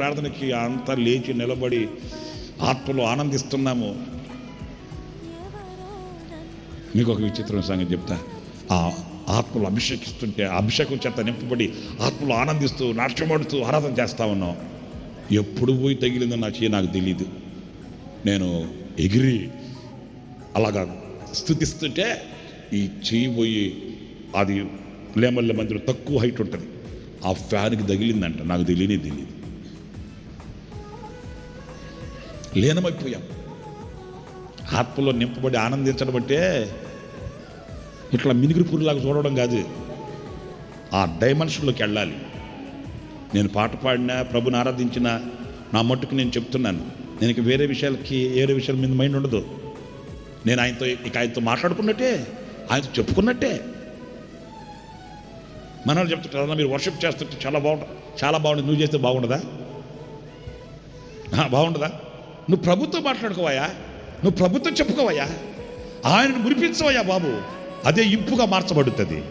ప్రార్థనకి అంతా లేచి నిలబడి ఆత్మలో ఆనందిస్తున్నాము. మీకు ఒక విచిత్రమైన సంగతి చెప్తా. ఆ ఆత్మలు అభిషేకిస్తుంటే ఆ అభిషేకం చేత నింపబడి ఆత్మలు ఆనందిస్తూ నాట్యమాడుతూ ఆరాధన చేస్తా ఉన్నాం. ఎప్పుడు పోయి తగిలిందో నా చేయి నాకు తెలియదు నేను ఎగిరి అలాగా స్థుతిస్తుంటే ఈ చేయి పోయి అది లేమల్ల మందిలో తక్కువ హైట్ ఉంటుంది. ఆ ఫ్యాన్కి తగిలిందంట. నాకు తెలియనే తెలియదు. లీనమైపోయాం. ఆత్మలో నింపబడి ఆనందించడం అంటే ఇట్లా మినిగిరి పురులాగా చూడడం కాదు. ఆ డైమెన్షన్లోకి వెళ్ళాలి. నేను పాట పాడినా ప్రభుని ఆరాధించిన నా మట్టుకు నేను చెప్తున్నాను. నేను ఇక వేరే విషయాలకి వేరే విషయాల మీద మైండ్ ఉండదు. నేను ఆయనతో ఇక ఆయనతో మాట్లాడుకున్నట్టే ఆయనతో చెప్పుకున్నట్టే. మన వాళ్ళు మీరు వర్షిప్ చేస్తుంటే చాలా బాగుంటుంది చాలా బాగుంటుంది. నువ్వు చేస్తే బాగుండదా? బాగుండదా? నువ్వు ప్రభుత్వం మాట్లాడుకోవయా? నువ్వు ప్రభుత్వం చెప్పుకోవయ్యా ఆయనను మురిపించవయ్యా బాబు. అదే ఇంపుగా మార్చబడుతుంది.